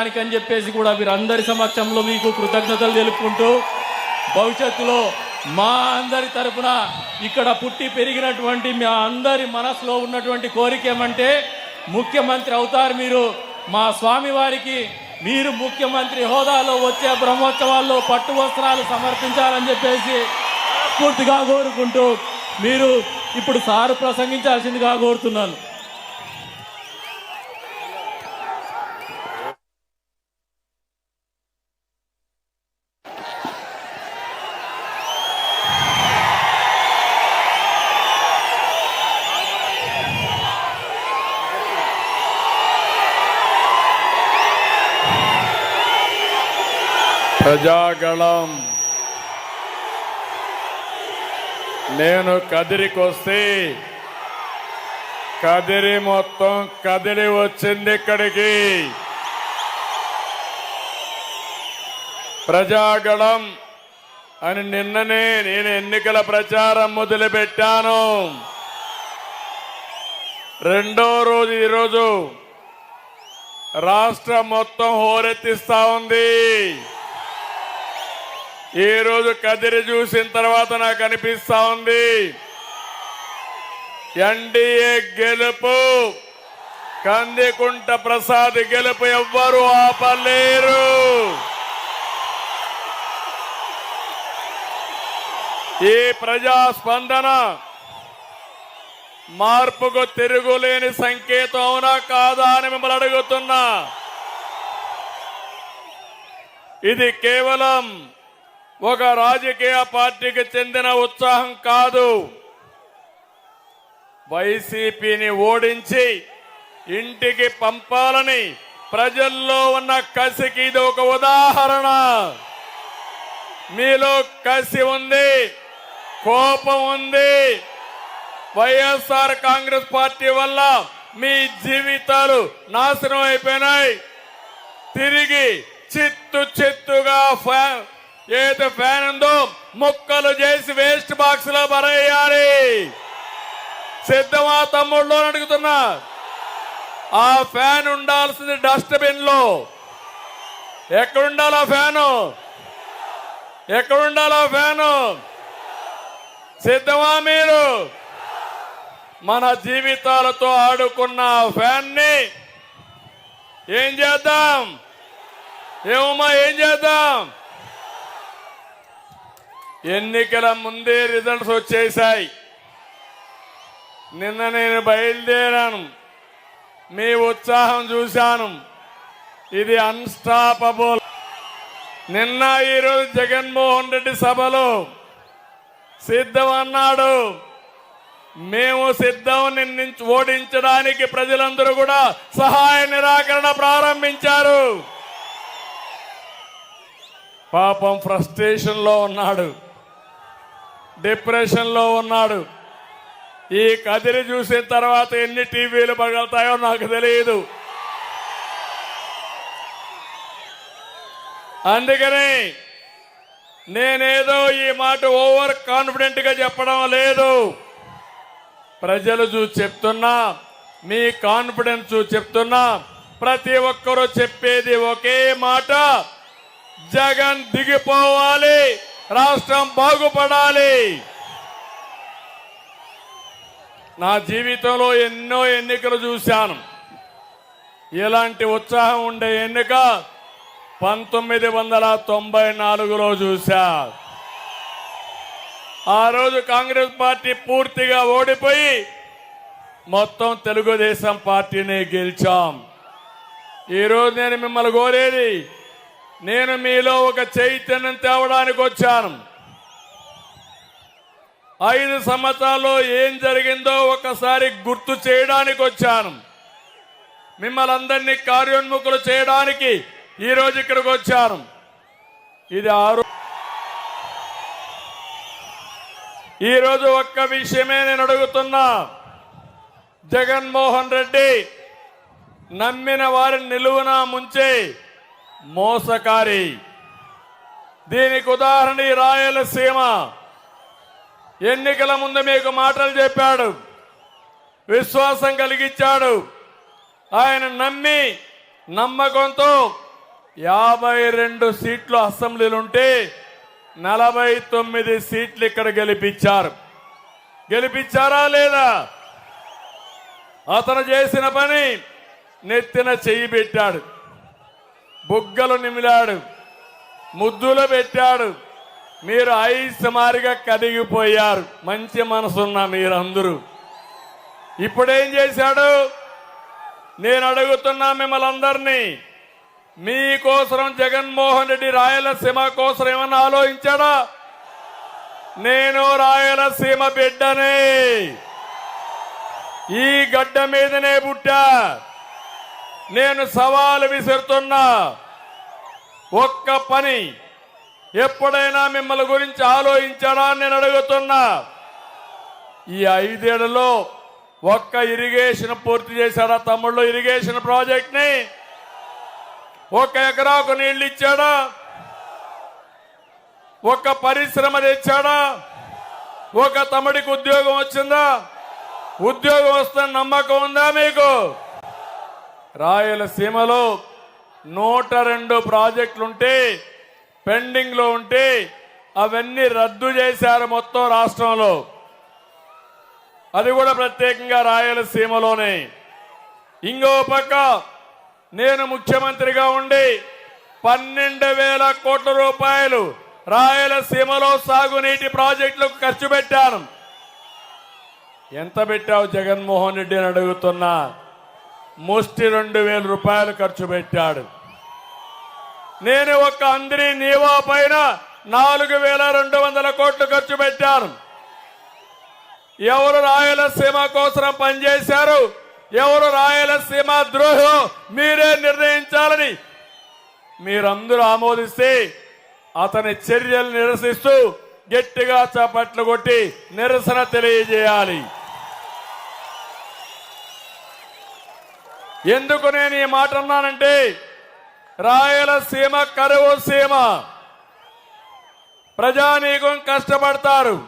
అని చెప్పేసి కూడా మీరందరి సమక్షంలో మీకు కృతజ్ఞతలు తెలుపుకుంటూ భవిష్యత్తులో మా అందరి తరపున ఇక్కడ పుట్టి పెరిగినటువంటి మా అందరి మనసులో ఉన్నటువంటి కోరిక ఏమంటే ముఖ్యమంత్రి అవుతారు మీరు. మా స్వామివారికి మీరు ముఖ్యమంత్రి హోదాలో వచ్చే బ్రహ్మోత్సవాల్లో పట్టు వస్త్రాలు సమర్పించాలని చెప్పేసి పూర్తిగా కోరుకుంటూ మీరు ఇప్పుడు సారు ప్రసంగించాల్సిందిగా కోరుతున్నాను. ప్రజాగళం. నేను కదిరికొస్తే కదిరి మొత్తం కదిలి వచ్చింది ఇక్కడికి. ప్రజాగళం అని నిన్ననే నేను ఎన్నికల ప్రచారం మొదలుపెట్టాను. రెండో రోజు ఈరోజు రాష్ట్రం మొత్తం హోరెత్తిస్తా ఉంది. ఈ రోజు కదిరి చూసిన తర్వాత నాకు అనిపిస్తా ఉంది. ఎన్డీఏ గెలుపు. కందికుంట ప్రసాద్ గెలుపు ఎవ్వరూ ఆపలేరు. ఈ ప్రజాస్పందన మార్పుకు తిరుగులేని సంకేతం అవునా కాదా అని మిమ్మల్ని అడుగుతున్నా. ఇది కేవలం ఒక రాజకీయ పార్టీకి చెందిన ఉత్సాహం కాదు. వైసీపీని ఓడించి ఇంటికి పంపాలని ప్రజల్లో ఉన్న కసికి ఇది ఒక ఉదాహరణ. మీలో కసి ఉంది కోపం ఉంది. వైఎస్ఆర్ కాంగ్రెస్ పార్టీ వల్ల మీ జీవితాలు నాశనం అయిపోయినాయి. తిరిగి చిత్తు చిత్తుగా ఫ్యా- ఏది ఫ్యాన్ ఉందో ముక్కలు చేసి వేస్ట్ బాక్స్లో పరేయాలి సిద్ధమా తమ్ముళ్ళు అని అడుగుతున్నా. ఆ ఫ్యాన్ ఉండాల్సింది డస్ట్బిన్లో ఎక్కడుండాలి ఆ ఫ్యాను ఎక్కడుండాలి ఆ ఫ్యాను సిద్ధమా మీరు? మన జీవితాలతో ఆడుకున్న ఫ్యాన్ని ఏం చేద్దాం? ఏమమ్మా ఏం చేద్దాం? ఎన్నికల ముందే రిజల్ట్స్ వచ్చేసాయి నిన్న నేను బయలుదేరాను. మీ ఉత్సాహం చూశాను. ఇది అన్స్టాపబుల్ నిన్న ఈరోజు జగన్మోహన్ రెడ్డి సభలో సిద్ధం అన్నాడు. మేము సిద్ధం నిన్ను ఓడించడానికి ప్రజలందరూ కూడా సహాయ నిరాకరణ ప్రారంభించారు. పాపం ఫ్రస్ట్రేషన్లో ఉన్నాడు. డిప్రెషన్లో ఉన్నాడు. ఈ కదిరి చూసిన తర్వాత ఎన్ని టీవీలు పగలుతాయో నాకు తెలియదు అందుకని నేనేదో ఈ మాట ఓవర్ కాన్ఫిడెంట్గా చెప్పడం లేదు. ప్రజలు చూసి చెప్తున్నా మీ కాన్ఫిడెన్స్ చూసి చెప్తున్నా ప్రతి ఒక్కరూ చెప్పేది ఒకే మాట జగన్ దిగిపోవాలి. రాష్ట్రం బాగుపడాలి. నా జీవితంలో ఎన్నో ఎన్నికలు చూశాను. ఇలాంటి ఉత్సాహం ఉండే ఎన్నిక పంతొమ్మిది వందల తొంభై నాలుగులో చూశా. ఆ రోజు కాంగ్రెస్ పార్టీ పూర్తిగా ఓడిపోయి మొత్తం తెలుగుదేశం పార్టీని గెలిచాం. ఈరోజు నేను మిమ్మల్ని కోరేది నేను మీలో ఒక చైతన్యం తేవడానికి వచ్చాను. ఐదు సంవత్సరాల్లో ఏం జరిగిందో ఒకసారి గుర్తు చేయడానికి వచ్చాను. మిమ్మల్ని అందరినీ కార్యోన్ముఖులు చేయడానికి ఈ రోజు ఇక్కడికి వచ్చాను. ఇది ఆరు ఈరోజు ఒక్క విషయమే నేను అడుగుతున్నా. జగన్మోహన్ రెడ్డి నమ్మిన వారిని నిలువున ముంచే మోసకారి. దీనికి ఉదాహరణ ఈ రాయలసీమ. ఎన్నికల ముందు మీకు మాటలు చెప్పాడు. విశ్వాసం కలిగించాడు. ఆయన నమ్మి నమ్మకంతో యాభై రెండు సీట్లు అసెంబ్లీలుంటే నలభై తొమ్మిది సీట్లు ఇక్కడ గెలిపించారు. గెలిపించారా లేదా? అతను చేసిన పని నెత్తిన చెయ్యి పెట్టాడు. బుగ్గలు నిమిలాడు ముద్దులు పెట్టాడు. మీరు ఐసుమారిగా కదిగిపోయారు. మంచి మనసున్న మీరందరూ. ఇప్పుడేం చేశాడు? నేను అడుగుతున్నా మిమ్మల్ని అందరినీ మీకోసరం జగన్మోహన్ రెడ్డి రాయలసీమ కోసం ఏమన్నా ఆలోచించాడా? నేను రాయలసీమ బిడ్డనే. ఈ గడ్డ మీదనే పుట్టా. నేను సవాలు విసురుతున్నా. ఒక్క పని ఎప్పుడైనా మిమ్మల్ని గురించి ఆలోచించాడా నేను అడుగుతున్నా. ఈ ఐదేళ్ళలో ఒక్క ఇరిగేషన్ పూర్తి చేశాడా తమ్ముళ్ళు ఇరిగేషన్ ప్రాజెక్ట్ని? ఒక ఎకరాకు నీళ్ళు ఇచ్చాడా? ఒక పరిశ్రమ తెచ్చాడా? ఒక తమ్ముడికి ఉద్యోగం వచ్చిందా? ఉద్యోగం వస్తున్న నమ్మకం ఉందా మీకు? రాయలసీమలో నూట రెండు ప్రాజెక్టులుంటే పెండింగ్లో ఉంటే అవన్నీ రద్దు చేశారు మొత్తం రాష్ట్రంలో. అది కూడా ప్రత్యేకంగా రాయలసీమలోనే. ఇంకో పక్క నేను ముఖ్యమంత్రిగా ఉండి పన్నెండు వేల కోట్ల రూపాయలు రాయలసీమలో సాగునీటి ప్రాజెక్టులకు ఖర్చు పెట్టాను. ఎంత పెట్టావు జగన్మోహన్ రెడ్డి అని అడుగుతున్నా. ముష్టి రెండు వేల రూపాయలు ఖర్చు పెట్టాడు. నేను ఒక అందరి నీవా పైన నాలుగు వేల రెండు వందల కోట్లు ఖర్చు పెట్టాను. ఎవరు రాయలసీమ కోసం పనిచేశారు? ఎవరు రాయలసీమ ద్రోహం? మీరే నిర్ణయించాలని మీరందరూ ఆమోదిస్తే అతని చర్యలు నిరసిస్తూ గట్టిగా చప్పట్లు కొట్టి నిరసన తెలియజేయాలి. ఎందుకు నేను ఈ మాట అన్నానంటే రాయలసీమ కరువు సీమ. ప్రజానీకం కష్టపడతారు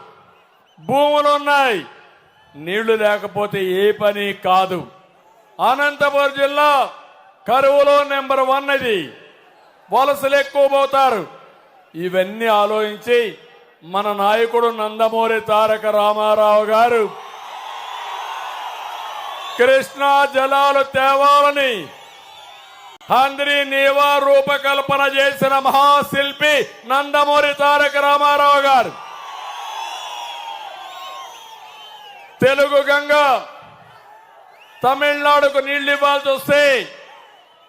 భూములు ఉన్నాయి నీళ్ళు లేకపోతే ఏ పని కాదు. అనంతపురం జిల్లా కరువులో నెంబర్ వన్ అది వలసలు ఎక్కువ పోతారు. ఇవన్నీ ఆలోచించి మన నాయకుడు నందమూరి తారక రామారావు గారు కృష్ణా జలాలు తేవాలని హంద్రి నీవా రూపకల్పన చేసిన మహాశిల్పి నందమూరి తారక రామారావు గారు. తెలుగు గంగ తమిళనాడుకు నీళ్ళు ఇవ్వాల్సి వస్తే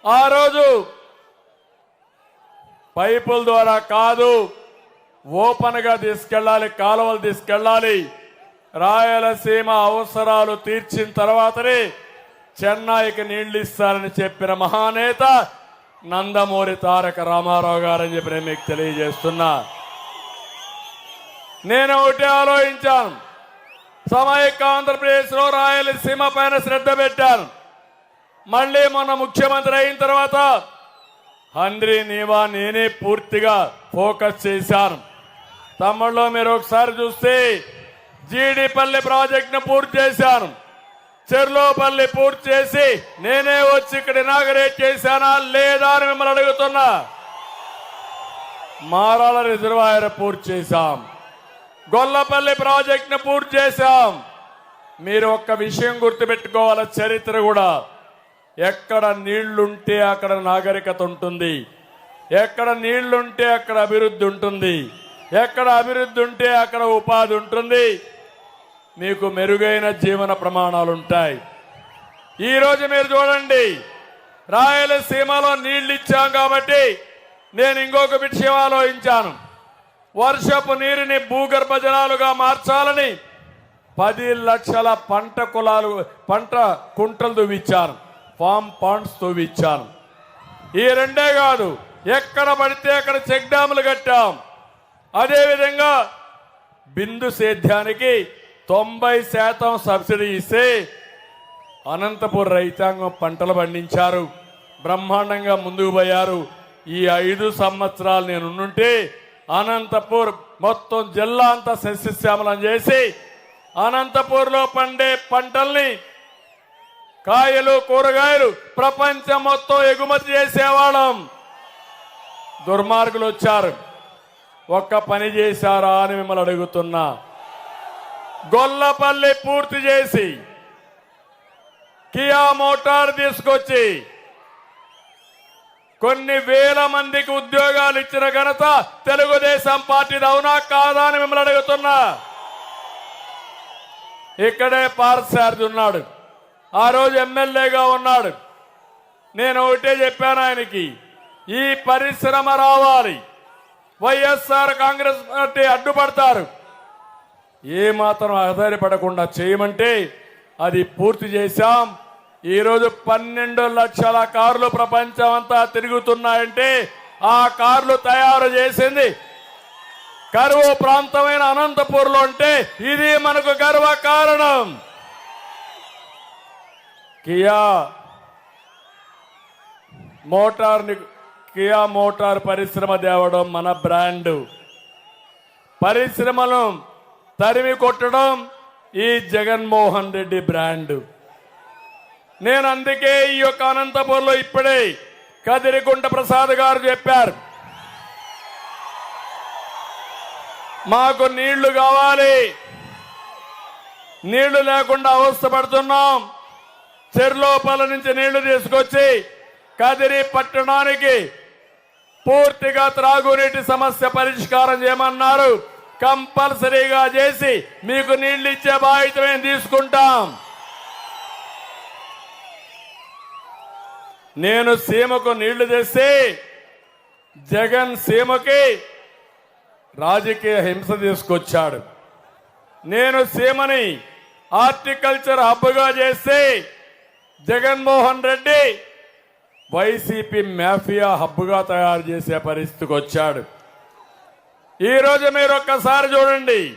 ఆ రోజు పైపుల ద్వారా కాదు ఓపెన్గా తీసుకెళ్ళాలి కాలువలు తీసుకెళ్ళాలి. రాయలసీమ అవసరాలు తీర్చిన తర్వాతనే చెన్నైకి నీళ్ళు ఇస్తారని చెప్పిన మహానేత నందమూరి తారక రామారావు గారని చెప్పి నేను మీకు తెలియజేస్తున్నా. నేను ఒకటి ఆలోచించాను. సమైక్య ఆంధ్రప్రదేశ్లో రాయలసీమ పైన శ్రద్ధ పెట్టాను. మళ్ళీ మొన్న ముఖ్యమంత్రి అయిన తర్వాత హంద్రి నీవా నేనే పూర్తిగా ఫోకస్ చేశాను. తమ్ముళ్ళు మీరు ఒకసారి చూస్తే జీడిపల్లి ప్రాజెక్టును పూర్తి చేశాను. చెర్లోపల్లి పూర్తి చేసి నేనే వచ్చి ఇక్కడ ఇనాగరేట్ చేశానా లేదా అని మిమ్మల్ని అడుగుతున్నా. మారాల రిజర్వాయర్ పూర్తి చేశాం. గొల్లపల్లి ప్రాజెక్టును పూర్తి చేశాం. మీరు ఒక్క విషయం గుర్తుపెట్టుకోవాల చరిత్ర కూడా. ఎక్కడ నీళ్ళుంటే అక్కడ నాగరికత ఉంటుంది. ఎక్కడ నీళ్ళుంటే అక్కడ అభివృద్ధి ఉంటుంది. ఎక్కడ అభివృద్ధి ఉంటే అక్కడ ఉపాధి ఉంటుంది. మీకు మెరుగైన జీవన ప్రమాణాలు ఉంటాయి ఈరోజు మీరు చూడండి రాయలసీమలో నీళ్ళు ఇచ్చాం కాబట్టి నేను ఇంకొక విషయం ఆలోచించాను. వర్షపు నీరుని భూగర్భ జలాలుగా మార్చాలని పది లక్షల పంట కులాలు పంట కుంటలు దువ్విచ్చాను ఫామ్ పాండ్స్ దువ్విచ్చాను. ఈ రెండే కాదు ఎక్కడ పడితే అక్కడ చెక్ డ్యాములు కట్టాం. అదేవిధంగా బిందు సేద్యానికి తొంభై శాతం సబ్సిడీ ఇస్తే అనంతపూర్ రైతాంగం పంటలు పండించారు. బ్రహ్మాండంగా ముందుకు పోయారు. ఈ ఐదు సంవత్సరాలు నేను ఉంటే అనంతపూర్ మొత్తం జిల్లా అంతా సస్యశ్యామలం చేసి అనంతపూర్లో పండే పంటల్ని కాయలు కూరగాయలు ప్రపంచం మొత్తం ఎగుమతి చేసేవాళ్ళం. దుర్మార్గులు వచ్చారు. ఒక్క పని చేశారా అని మిమ్మల్ని అడుగుతున్నా. గొల్లపల్లి పూర్తి చేసి కియా మోటార్ తీసుకొచ్చి కొన్ని వేల మందికి ఉద్యోగాలు ఇచ్చిన ఘనత తెలుగుదేశం పార్టీది అవునా కాదా అని మిమ్మల్ని అడుగుతున్నా. ఇక్కడే పార్సారథి ఉన్నాడు. ఆ రోజు ఎమ్మెల్యేగా ఉన్నాడు. నేను ఒకటే చెప్పాను ఆయనకి ఈ పరిశ్రమ రావాలి. వైఎస్ఆర్ కాంగ్రెస్ పార్టీ అడ్డుపడతారు. ఏమాత్రం ఆధారపడకుండా చేయమంటే అది పూర్తి చేశాం. ఈరోజు పన్నెండు లక్షల కార్లు ప్రపంచం అంతా తిరుగుతున్నాయంటే ఆ కార్లు తయారు చేసింది కరువు ప్రాంతమైన అనంతపూర్లో అంటే ఇది మనకు గర్వ కారణం. కియా మోటార్ని కియా మోటార్ పరిశ్రమ తేవడం మన బ్రాండ్. పరిశ్రమలు తరిమి కొట్టడం ఈ జగన్మోహన్ రెడ్డి బ్రాండ్. నేను అందుకే ఈ యొక్క అనంతపూర్లో ఇప్పుడే కదిరిగుంట ప్రసాద్ గారు చెప్పారు. మాకు నీళ్ళు కావాలి. నీళ్ళు లేకుండా అవస్థపడుతున్నాం చెర్లోపల నుంచి నీళ్ళు తీసుకొచ్చి కదిరి పట్టణానికి పూర్తిగా త్రాగునీటి సమస్య పరిష్కారం చేయమన్నారు. కంపల్సరీగా చేసి మీకు నీళ్ళు ఇచ్చే బాధ్యత మేము తీసుకుంటాం. నేను సీమకు నీళ్ళు తెస్తే జగన్ సీమకి రాజకీయ హింస తీసుకొచ్చాడు. నేను సీమని హార్టికల్చర్ హబ్గా చేస్తే జగన్మోహన్ రెడ్డి వైసీపీ మాఫియా హబ్గా తయారు చేసే పరిస్థితికి వచ్చాడు. ఈరోజు మీరు ఒక్కసారి చూడండి.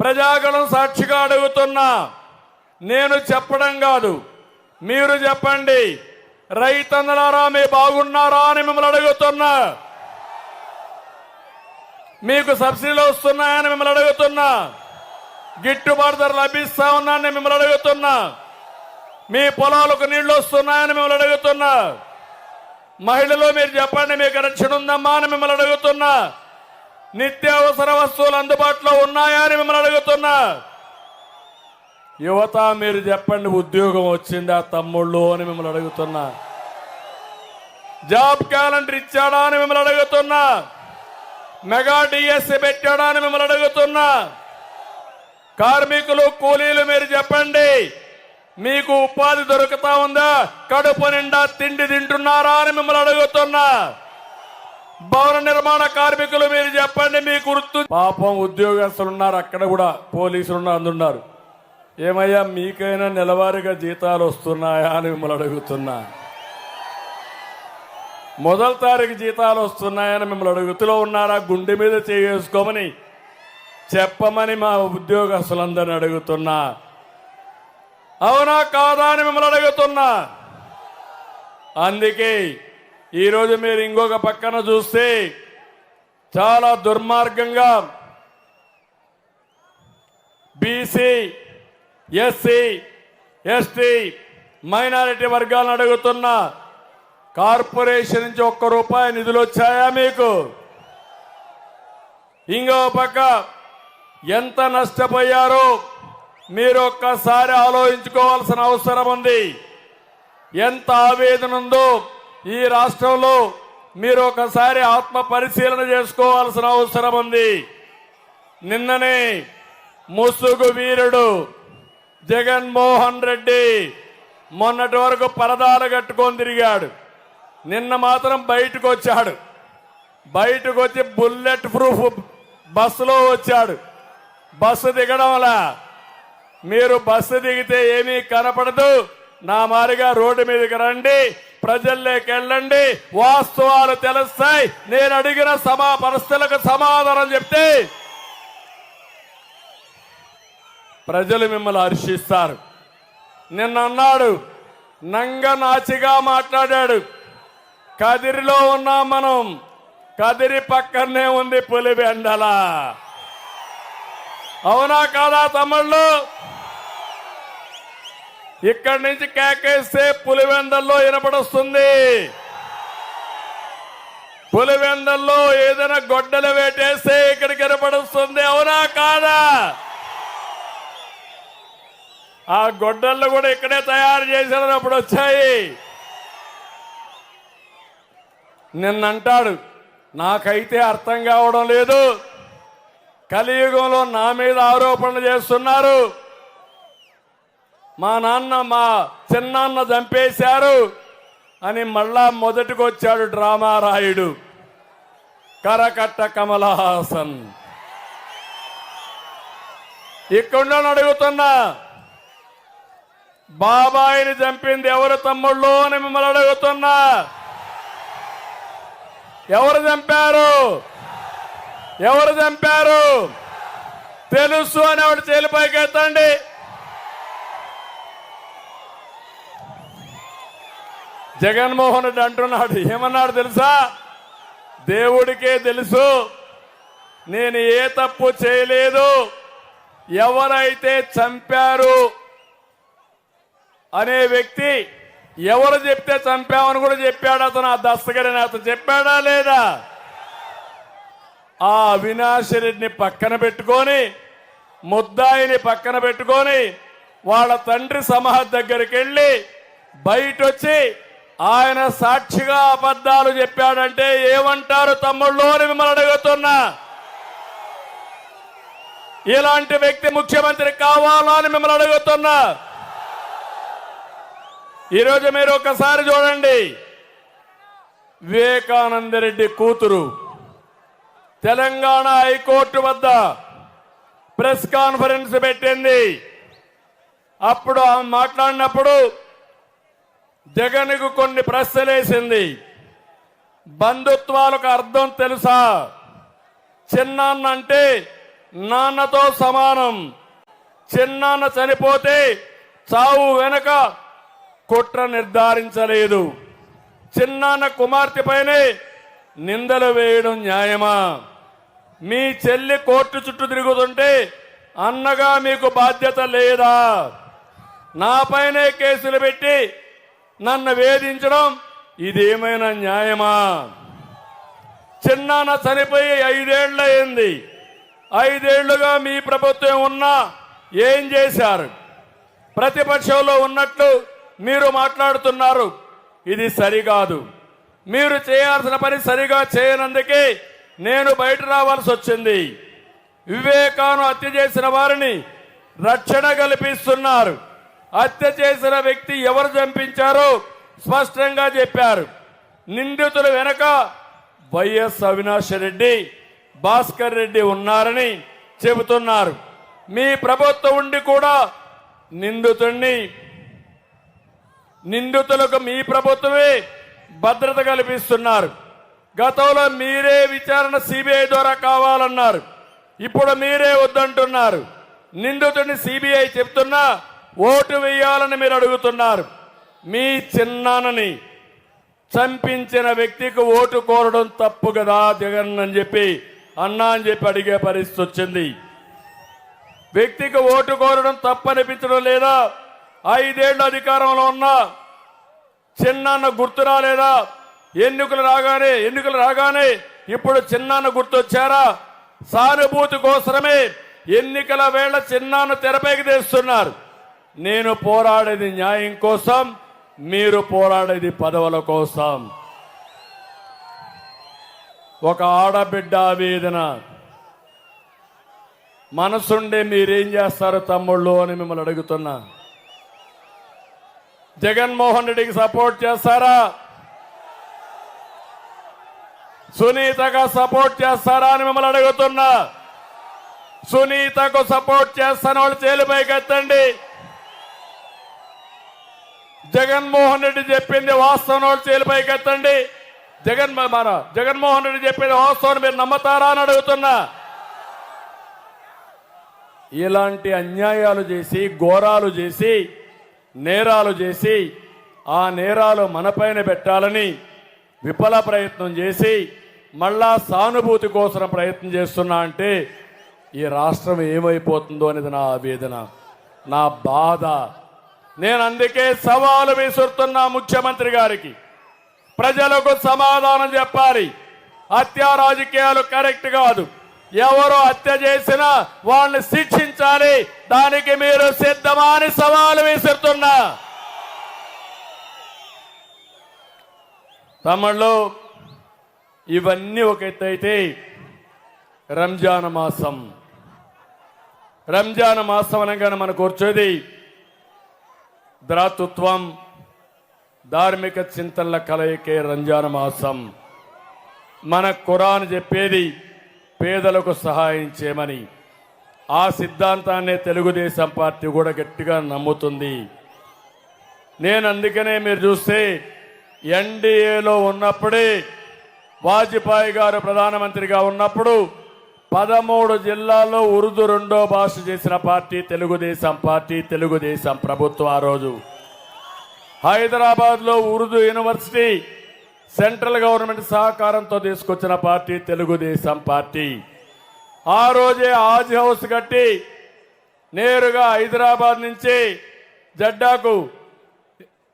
ప్రజాగణం సాక్షిగా అడుగుతున్నా నేను చెప్పడం కాదు. మీరు చెప్పండి. రైతన్నలారా మీ బాగున్నారా అని మిమ్మల్ని అడుగుతున్నా. మీకు సబ్సిడీలు వస్తున్నాయని మిమ్మల్ని అడుగుతున్నా. గిట్టుబాటు ధర లభిస్తా ఉన్నాయని మిమ్మల్ని అడుగుతున్నా. మీ పొలాలకు నీళ్ళు వస్తున్నాయని మిమ్మల్ని అడుగుతున్నా. మహిళలు మీరు చెప్పండి మీకు రక్షణ ఉందమ్మా అని మిమ్మల్ని అడుగుతున్నా. నిత్యావసర వస్తువులు అందుబాటులో ఉన్నాయా అని మిమ్మల్ని అడుగుతున్నా. యువత మీరు చెప్పండి ఉద్యోగం వచ్చిందా తమ్ముళ్ళు అని మిమ్మల్ని అడుగుతున్నా. జాబ్ క్యాలెండర్ ఇచ్చాడా అని మిమ్మల్ని అడుగుతున్నా. మెగా డిఎస్సి పెట్టాడా అని మిమ్మల్ని అడుగుతున్నా. కార్మికులు కూలీలు మీరు చెప్పండి. మీకు ఉపాధి దొరుకుతా ఉందా? కడుపు నిండా తిండి తింటున్నారా అని మిమ్మల్ని అడుగుతున్నా. భవన నిర్మాణ కార్మికులు మీరు చెప్పండి మీ గుర్తు పాపం ఉద్యోగస్తులు ఉన్నారు అక్కడ కూడా పోలీసులు ఉన్నారు అందున్నారు. ఏమయ్యా మీకైనా నెలవారీగా జీతాలు వస్తున్నాయా అని మిమ్మల్ని అడుగుతున్నా. మొదటి తారీఖు జీతాలు వస్తున్నాయని మిమ్మల్ని అడుగుతులో ఉన్నారా? గుండె మీద చేసుకోమని చెప్పమని మా ఉద్యోగస్తులందరిని అడుగుతున్నా. అవునా కాదా అని మిమ్మల్ని అడుగుతున్నా. అందుకే ఈరోజు మీరు ఇంకొక పక్కన చూస్తే చాలా దుర్మార్గంగా బీసీ ఎస్సీ ఎస్టీ మైనారిటీ వర్గాలను అడుగుతున్నా కార్పొరేషన్ నుంచి ఒక్క రూపాయి నిధులు వచ్చాయా మీకు? ఇంకో పక్క ఎంత నష్టపోయారో? మీరు ఒక్కసారి ఆలోచించుకోవాల్సిన అవసరం ఉంది. ఎంత ఆవేదన ఉందో ఈ రాష్ట్రంలో మీరు ఒకసారి ఆత్మ పరిశీలన చేసుకోవాల్సిన అవసరం ఉంది. నిన్ననే ముసుగు వీరుడు జగన్మోహన్ రెడ్డి మొన్నటి వరకు పరదాలు కట్టుకొని తిరిగాడు. నిన్న మాత్రం బయటకు వచ్చాడు. బయటకు వచ్చి బుల్లెట్ ప్రూఫ్ బస్సులో వచ్చాడు. బస్సు దిగడం వల్ల మీరు బస్సు దిగితే ఏమీ కనపడదు. నా మారిగా రోడ్డు మీదకి రండి ప్రజల్లోకి వెళ్ళండి వాస్తవాలు తెలుస్తాయి. నేను అడిగిన సమా పరిస్థితులకు సమాధానం చెప్తే ప్రజలు మిమ్మల్ని హర్షిస్తారు. నిన్న అన్నాడు నంగ నాచిగా మాట్లాడాడు. కదిరిలో ఉన్నాం మనం కదిరి పక్కనే ఉంది పులిబెండల అవునా కాదా తమ్ముళ్ళు? ఇక్కడి నుంచి కేకేస్తే పులివెందల్లో వినపడొస్తుంది. పులివెందల్లో ఏదైనా గొడ్డలు వేటేస్తే ఇక్కడ వినపడొస్తుంది. అవునా కాదా? ఆ గొడ్డళ్ళు కూడా ఇక్కడే తయారు చేసినప్పుడు వచ్చాయి. నిన్నంటాడు నాకైతే అర్థం కావడం లేదు. కలియుగంలో నా మీద ఆరోపణలు చేస్తున్నారు. మా నాన్న మా చిన్నాన్న చంపేశారు అని మళ్ళా మొదటికి వచ్చాడు డ్రామా రాయుడు. కరకట్ట కమలహాసన్. ఇక్కడ అడుగుతున్నా బాబాయిని చంపింది ఎవరు తమ్ముళ్ళు అని మిమ్మల్ని అడుగుతున్నా. ఎవరు చంపారు? ఎవరు చంపారు? తెలుసు అని ఆవిడ చేలిపైకి ఎత్తండి జగన్మోహన్ రెడ్డి అంటున్నాడు. ఏమన్నాడు తెలుసా? దేవుడికే తెలుసు. నేను ఏ తప్పు చేయలేదు. ఎవరైతే చంపారు అనే వ్యక్తి ఎవరు చెప్తే చంపామని కూడా చెప్పాడు అతను. ఆ దస్తగిరిని అతను చెప్పాడా లేదా? ఆ అవినాష్ రెడ్డిని పక్కన పెట్టుకొని ముద్దాయిని పక్కన పెట్టుకొని వాళ్ళ తండ్రి సమాహ దగ్గరికి వెళ్ళి బయట వచ్చి ఆయన సాక్షిగా అబద్ధాలు చెప్పాడంటే ఏమంటారు తమ్ముళ్ళు అని మిమ్మల్ని అడుగుతున్నా. ఇలాంటి వ్యక్తి ముఖ్యమంత్రి కావాలా అని మిమ్మల్ని అడుగుతున్నా. ఈరోజు మీరు ఒకసారి చూడండి. వివేకానంద రెడ్డి కూతురు. తెలంగాణ హైకోర్టు వద్ద ప్రెస్ కాన్ఫరెన్స్ పెట్టింది. అప్పుడు ఆమె మాట్లాడినప్పుడు జగన్కు కొన్ని ప్రశ్నలేసింది. బంధుత్వాలకు అర్థం తెలుసా? చిన్నాన్న అంటే నాన్నతో సమానం. చిన్నాన్న చనిపోతే చావు వెనుక కుట్ర నిర్ధారించలేదు. చిన్నాన్న కుమార్తెపైనే నిందలు వేయడం న్యాయమా? మీ చెల్లి కోర్టు చుట్టూ తిరుగుతుంటే అన్నగా మీకు బాధ్యత లేదా? నాపైనే కేసులు పెట్టి నన్ను వేధించడం ఇదేమైనా న్యాయమా? చిన్నాన్న చనిపోయి ఐదేళ్ళయింది. ఐదేళ్ళుగా మీ ప్రభుత్వం ఉన్నా ఏం చేశారు? ప్రతిపక్షంలో ఉన్నట్లు మీరు మాట్లాడుతున్నారు. ఇది సరికాదు. మీరు చేయాల్సిన పని సరిగా చేయనందుకే నేను బయట రావాల్సి వచ్చింది. వివేకాను హత్య చేసిన వారిని రక్షణ కల్పిస్తున్నారు. హత్య చేసిన వ్యక్తి ఎవరు చంపించారో స్పష్టంగా చెప్పారు. నిందితుల వెనక వైఎస్ అవినాష్ రెడ్డి భాస్కర్ రెడ్డి ఉన్నారని చెబుతున్నారు. మీ ప్రభుత్వం ఉండి కూడా నిందితుడిని నిందితులకు మీ ప్రభుత్వమే భద్రత కల్పిస్తున్నారు. గతంలో మీరే విచారణ సిబిఐ ద్వారా కావాలన్నారు. ఇప్పుడు మీరే వద్దంటున్నారు. నిందితుడిని సిబిఐ చెప్తున్నా ఓటు వేయాలని మీరు అడుగుతున్నారు. మీ చిన్నాన్నని చంపించిన వ్యక్తికి ఓటు కోరడం తప్పు కదా జగన్ అని చెప్పి అన్నా అని చెప్పి అడిగే పరిస్థితి వచ్చింది. వ్యక్తికి ఓటు కోరడం తప్పనిపించడం లేదా? ఐదేళ్ళు అధికారంలో ఉన్నా చిన్నాన్న గుర్తు రాలేదా? ఎన్నికలు రాగానే ఎన్నికలు రాగానే ఇప్పుడు చిన్నాన్న గుర్తొచ్చారా సానుభూతి కోసమే ఎన్నికల వేళ చిన్నాన్న తెరపైకి తెస్తున్నారు. నేను పోరాడేది న్యాయం కోసం మీరు పోరాడేది పదవుల కోసం. ఒక ఆడబిడ్డ ఆవేదన మనసుండే మీరేం చేస్తారు తమ్ముళ్ళు అని మిమ్మల్ని అడుగుతున్నా. జగన్మోహన్ రెడ్డికి సపోర్ట్ చేస్తారా? సునీతగా సపోర్ట్ చేస్తారా అని మిమ్మల్ని అడుగుతున్నా. సునీతకు సపోర్ట్ చేస్తాను వాళ్ళు చేలుపైకి ఎత్తండి జగన్మోహన్ రెడ్డి చెప్పింది వాస్తవం వాళ్ళు ఎత్తండి జగన్ మన జగన్మోహన్ రెడ్డి చెప్పింది వాస్తవం మీరు నమ్మతారా అని అడుగుతున్నా. ఇలాంటి అన్యాయాలు చేసి ఘోరాలు చేసి నేరాలు చేసి ఆ నేరాలు మనపైన పెట్టాలని విఫల ప్రయత్నం చేసి మళ్ళా సానుభూతి కోసం ప్రయత్నం చేస్తున్నా అంటే ఈ రాష్ట్రం ఏమైపోతుందో అనేది నా ఆవేదన నా బాధ. నేను అందుకే సవాలు విసురుతున్నా ముఖ్యమంత్రి గారికి. ప్రజలకు సమాధానం చెప్పాలి. హత్య రాజకీయాలు కరెక్ట్ కాదు. ఎవరు హత్య చేసినా వాళ్ళని శిక్షించాలి. దానికి మీరు సిద్ధమా అని సవాలు విసురుతున్నా. తమిళ్ళు ఇవన్నీ ఒక ఎత్తైతే రంజాన్ మాసం. రంజాన్ మాసం అనగానే మనకు వచ్చేది ద్రాతృత్వం ధార్మిక చింతనల కలయికే రంజాన్ మాసం. మన ఖురాన్ చెప్పేది పేదలకు సహాయం చేయమని. ఆ సిద్ధాంతాన్నే తెలుగుదేశం పార్టీ కూడా గట్టిగా నమ్ముతుంది. నేను అందుకనే మీరు చూస్తే ఎన్డీఏలో ఉన్నప్పుడే వాజ్పేయి గారు ప్రధానమంత్రిగా ఉన్నప్పుడు పదమూడు జిల్లాల్లో ఉర్దూ రెండో భాష చేసిన పార్టీ తెలుగుదేశం పార్టీ తెలుగుదేశం ప్రభుత్వం ఆ రోజు. హైదరాబాద్లో ఉర్దూ యూనివర్సిటీ సెంట్రల్ గవర్నమెంట్ సహకారంతో తీసుకొచ్చిన పార్టీ తెలుగుదేశం పార్టీ. ఆ రోజే ఆజ్ హౌస్ కట్టి నేరుగా హైదరాబాద్ నుంచి జడ్డాకు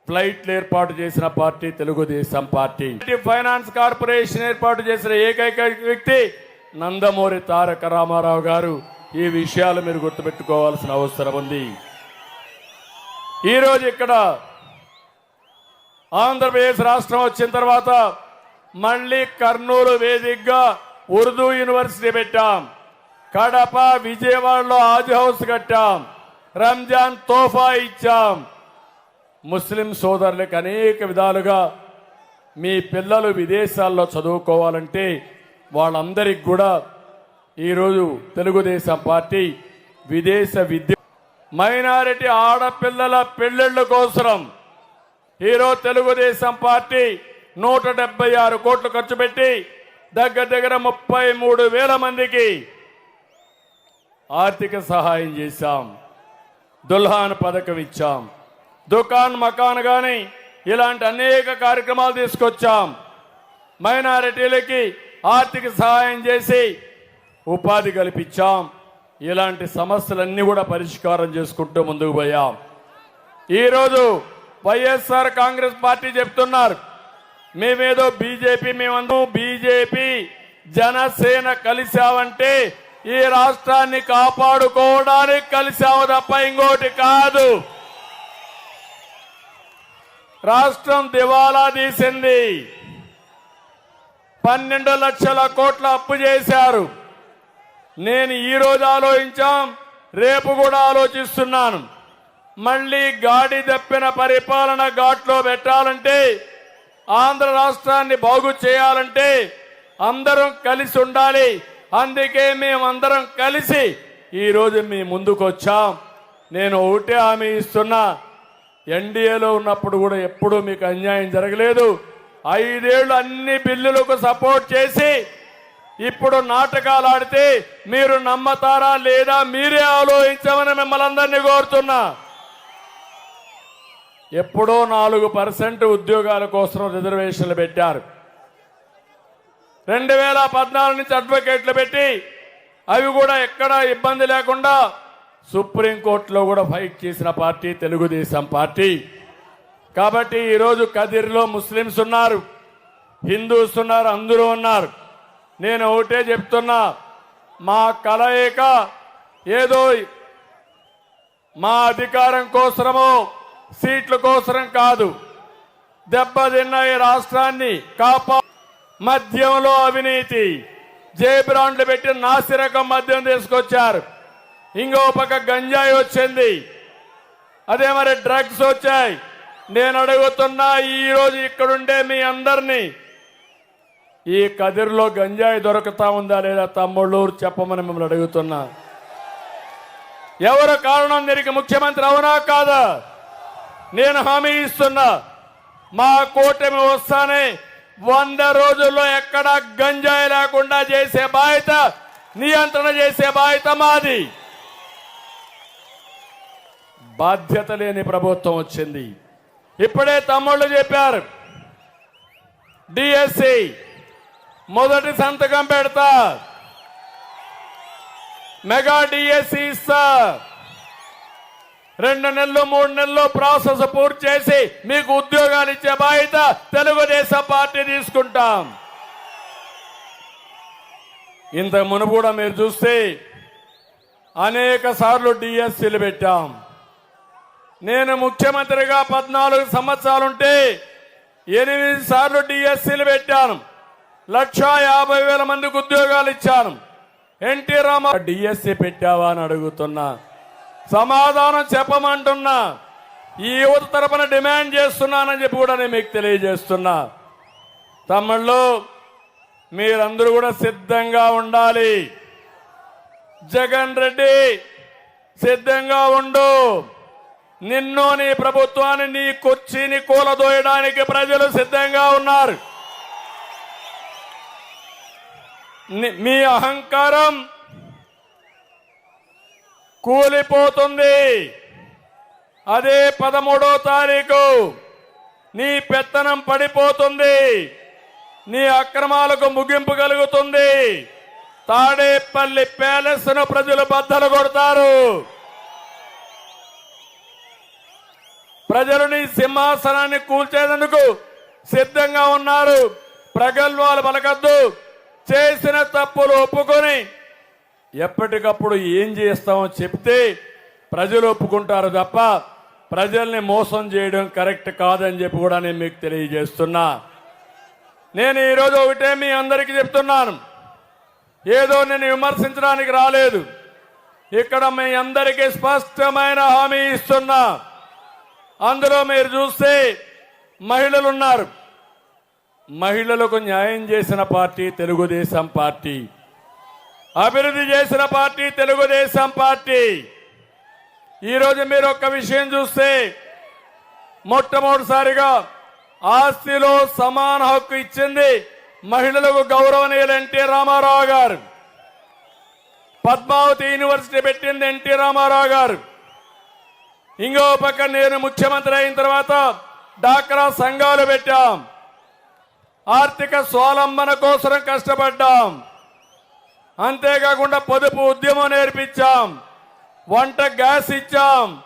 ఫ్లైట్లు ఏర్పాటు చేసిన party Telugu Desam party. Finance corporation ఏర్పాటు చేసిన ఏకైక వ్యక్తి నందమూరి తారక రామారావు గారు ఈ విషయాలు మీరు గుర్తుపెట్టుకోవాల్సిన అవసరం ఉంది. ఈరోజు ఇక్కడ ఆంధ్రప్రదేశ్ రాష్ట్రం వచ్చిన తర్వాత మళ్ళీ కర్నూలు వేదికగా ఉర్దూ యూనివర్సిటీ పెట్టాం. కడప విజయవాడలో ఆజ్ హౌస్ కట్టాం. రంజాన్ తోఫా ఇచ్చాం. ముస్లిం సోదరులకు అనేక విధాలుగా మీ పిల్లలు విదేశాల్లో చదువుకోవాలంటే వాళ్ళందరికి కూడా ఈరోజు తెలుగుదేశం పార్టీ విదేశ విద్య మైనారిటీ ఆడపిల్లల పెళ్ళిళ్ళ కోసం ఈరోజు తెలుగుదేశం పార్టీ నూట డెబ్బై ఆరు కోట్లు ఖర్చు పెట్టి దగ్గర దగ్గర ముప్పై మూడు వేల మందికి ఆర్థిక సహాయం చేశాం. దుల్హాన్ పథకం ఇచ్చాం. దుకాన్ మకాన్ కానీ ఇలాంటి అనేక కార్యక్రమాలు తీసుకొచ్చాం. మైనారిటీలకి ఆర్థిక సహాయం చేసి ఉపాధి కల్పించాం. ఇలాంటి సమస్యలన్నీ కూడా పరిష్కారం చేసుకుంటూ ముందుకు పోయాం. ఈరోజు వైఎస్ఆర్ కాంగ్రెస్ పార్టీ చెప్తున్నారు. మేమేదో బీజేపీ మేమందరం బీజేపీ జనసేన కలిశామంటే ఈ రాష్ట్రాన్ని కాపాడుకోవడానికి కలిశాము తప్ప ఇంకోటి కాదు. రాష్ట్రం దివాలా తీసింది. పన్నెండు లక్షల కోట్ల అప్పు చేశారు. నేను ఈ రోజు ఆలోచించాం రేపు కూడా ఆలోచిస్తున్నాను. మళ్ళీ గాడి తప్పిన పరిపాలన ఘాట్లో పెట్టాలంటే ఆంధ్ర రాష్ట్రాన్ని బాగు చేయాలంటే అందరం కలిసి ఉండాలి. అందుకే మేమందరం కలిసి ఈరోజు మీ ముందుకు వచ్చాం నేను ఒకటే హామీ ఇస్తున్నా ఎన్డీఏలో ఉన్నప్పుడు కూడా ఎప్పుడూ మీకు అన్యాయం జరగలేదు. ఐదేళ్ళు అన్ని బిల్లులకు సపోర్ట్ చేసి ఇప్పుడు నాటకాలు ఆడితే మీరు నమ్మతారా లేదా మీరే ఆలోచించమని మిమ్మల్ని అందరినీ కోరుతున్నా. ఎప్పుడో నాలుగు పర్సెంట్ ఉద్యోగాల కోసం రిజర్వేషన్లు పెట్టారు. రెండు వేల పద్నాలుగు నుంచి అడ్వకేట్లు పెట్టి అవి కూడా ఎక్కడా ఇబ్బంది లేకుండా సుప్రీంకోర్టులో కూడా ఫైట్ చేసిన పార్టీ తెలుగుదేశం పార్టీ. కాబట్టి ఈరోజు కదిర్లో ముస్లిమ్స్ ఉన్నారు హిందూస్ ఉన్నారు అందరూ ఉన్నారు. నేను ఒకటే చెప్తున్నా మా కలయిక ఏదో మా అధికారం కోసమో సీట్ల కోసరం కాదు. దెబ్బతిన్న ఈ రాష్ట్రాన్ని కాపా మద్యంలో అవినీతి. జే బ్రాండ్లు పెట్టి నాసిరకం మద్యం తీసుకొచ్చారు. ఇంకో పక్క గంజాయి వచ్చింది. అదే మరి డ్రగ్స్ వచ్చాయి. నేను అడుగుతున్నా ఈరోజు ఇక్కడుండే మీ అందరినీ. ఈ కదిరిలో గంజాయి దొరుకుతా ఉందా లేదా తమ్ముళ్ళు చెప్పమని మిమ్మల్ని అడుగుతున్నా. ఎవరు కారణం దీనికి ముఖ్యమంత్రి అవునా కాదా? నేను హామీ ఇస్తున్నా మా కూటమి వస్తానే వంద రోజుల్లో ఎక్కడ గంజాయి లేకుండా చేసే బాధ్యత నియంత్రణ చేసే బాధ్యత మాది. బాధ్యత లేని ప్రభుత్వం వచ్చింది. ఇప్పుడే తమ్ముళ్ళు చెప్పారు. డిఎస్సి మొదటి సంతకం పెడతా. మెగా డిఎస్సి ఇస్తా. రెండు నెలలు మూడు నెలలు ప్రాసెస్ పూర్తి చేసి మీకు ఉద్యోగాలు ఇచ్చే బాధ్యత తెలుగుదేశం పార్టీ తీసుకుంటాం. ఇంత మునుపు కూడా మీరు చూస్తే అనేక సార్లు డిఎస్సీలు పెట్టాం. నేను ముఖ్యమంత్రిగా పద్నాలుగు సంవత్సరాలుంటే ఎనిమిది సార్లు డిఎస్సీలు పెట్టాను. లక్ష యాభై వేల మందికి ఉద్యోగాలు ఇచ్చాను. ఎన్టీ రామ డిఎస్సీ పెట్టావా అని అడుగుతున్నా. సమాధానం చెప్పమంటున్నా. ఈ యువత తరపున డిమాండ్ చేస్తున్నానని చెప్పి కూడా నేను మీకు తెలియజేస్తున్నా. తమ్ముళ్ళు మీరందరూ కూడా సిద్ధంగా ఉండాలి. జగన్ రెడ్డి సిద్ధంగా ఉండు. నిన్ను నీ ప్రభుత్వాన్ని నీ కుర్చీని కూలదోయడానికి ప్రజలు సిద్ధంగా ఉన్నారు. మీ అహంకారం కూలిపోతుంది. అదే పదమూడో తారీఖు నీ పెత్తనం పడిపోతుంది. నీ అక్రమాలకు ముగింపు కలుగుతుంది. తాడేపల్లి ప్యాలెస్ను ప్రజలు బద్దలు కొడతారు. ప్రజలని సింహాసనాన్ని కూల్చేందుకు సిద్ధంగా ఉన్నారు. ప్రగల్భాలు పలకద్దు. చేసిన తప్పులు ఒప్పుకొని ఎప్పటికప్పుడు ఏం చేస్తామో చెప్తే ప్రజలు ఒప్పుకుంటారు తప్ప ప్రజల్ని మోసం చేయడం కరెక్ట్ కాదని చెప్పి కూడా నేను మీకు తెలియజేస్తున్నా. నేను ఈరోజు ఒకటే మీ అందరికీ చెప్తున్నాను. ఏదో నేను విమర్శించడానికి రాలేదు. ఇక్కడ మీ అందరికీ స్పష్టమైన హామీ ఇస్తున్నా. అందులో మీరు చూస్తే మహిళలు ఉన్నారు మహిళలకు న్యాయం చేసిన పార్టీ తెలుగుదేశం పార్టీ. అభివృద్ధి చేసిన పార్టీ తెలుగుదేశం పార్టీ. ఈరోజు మీరు ఒక్క విషయం చూస్తే మొట్టమొదటిసారిగా ఆస్తిలో సమాన హక్కు ఇచ్చింది మహిళలకు గౌరవనీయులు ఎన్టీ రామారావు గారు. పద్మావతి యూనివర్సిటీ పెట్టింది ఎన్టీ రామారావు గారు. ఇంకో పక్క నేను ముఖ్యమంత్రి అయిన తర్వాత డాక్రా సంఘాలు పెట్టాం. ఆర్థిక స్వాలంబన కోసం కష్టపడ్డాం. అంతేకాకుండా పొదుపు ఉద్యమం నేర్పించాం. వంట గ్యాస్ ఇచ్చాం.